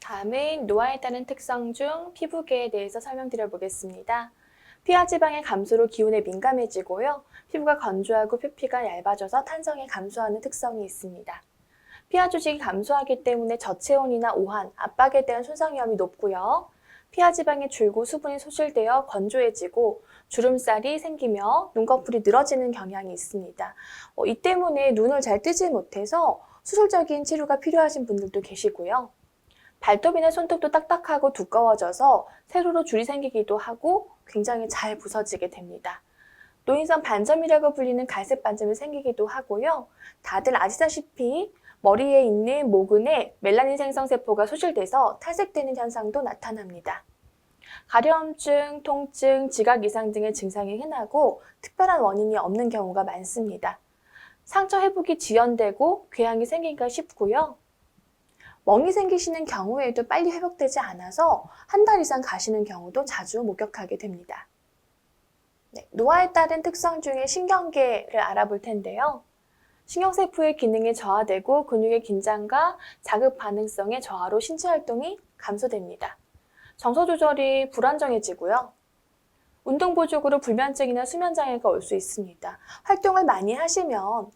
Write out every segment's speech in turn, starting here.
다음은 노화에 따른 특성 중 피부계에 대해서 설명드려 보겠습니다. 피하 지방의 감소로 기온에 민감해지고요. 피부가 건조하고 표피가 얇아져서 탄성이 감소하는 특성이 있습니다. 피하 조직이 감소하기 때문에 저체온이나 오한, 압박에 대한 손상 위험이 높고요. 피하 지방의 줄고 수분이 소실되어 건조해지고 주름살이 생기며 눈꺼풀이 늘어지는 경향이 있습니다. 어, 이 때문에 눈을 잘 뜨지 못해서 수술적인 치료가 필요하신 분들도 계시고요. 발톱이나 손톱도 딱딱하고 두꺼워져서 세로로 줄이 생기기도 하고 굉장히 잘 부서지게 됩니다. 노인성 반점이라고 불리는 갈색 반점이 생기기도 하고요. 다들 아시다시피 머리에 있는 모근에 멜라닌 생성 세포가 소실돼서 탈색되는 현상도 나타납니다. 가려움증, 통증, 지각 이상 등의 증상이 흔하고 특별한 원인이 없는 경우가 많습니다. 상처 회복이 지연되고 궤양이 생기기가 쉽고요. 멍이 생기시는 경우에도 빨리 회복되지 않아서 한 달 이상 가시는 경우도 자주 목격하게 됩니다. 네, 노화에 따른 특성 중에 신경계를 알아볼 텐데요. 신경세포의 기능이 저하되고 근육의 긴장과 자극 반응성의 저하로 신체 활동이 감소됩니다. 정서 조절이 불안정해지고요. 운동 부족으로 불면증이나 수면 장애가 올 수 있습니다. 활동을 많이 하시면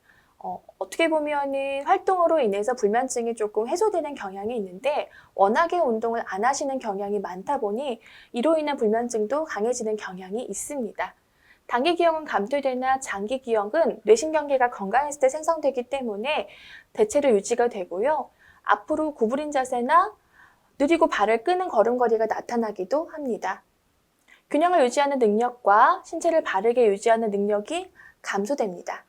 어, 어떻게 보면은 활동으로 인해서 불면증이 조금 해소되는 경향이 있는데 워낙에 운동을 안 하시는 경향이 많다 보니 이로 인한 불면증도 강해지는 경향이 있습니다. 단기 기형은 감퇴되나 장기 기형은 뇌신경계가 건강했을 때 생성되기 때문에 대체로 유지가 되고요. 앞으로 구부린 자세나 느리고 발을 끄는 걸음걸이가 나타나기도 합니다. 균형을 유지하는 능력과 신체를 바르게 유지하는 능력이 감소됩니다.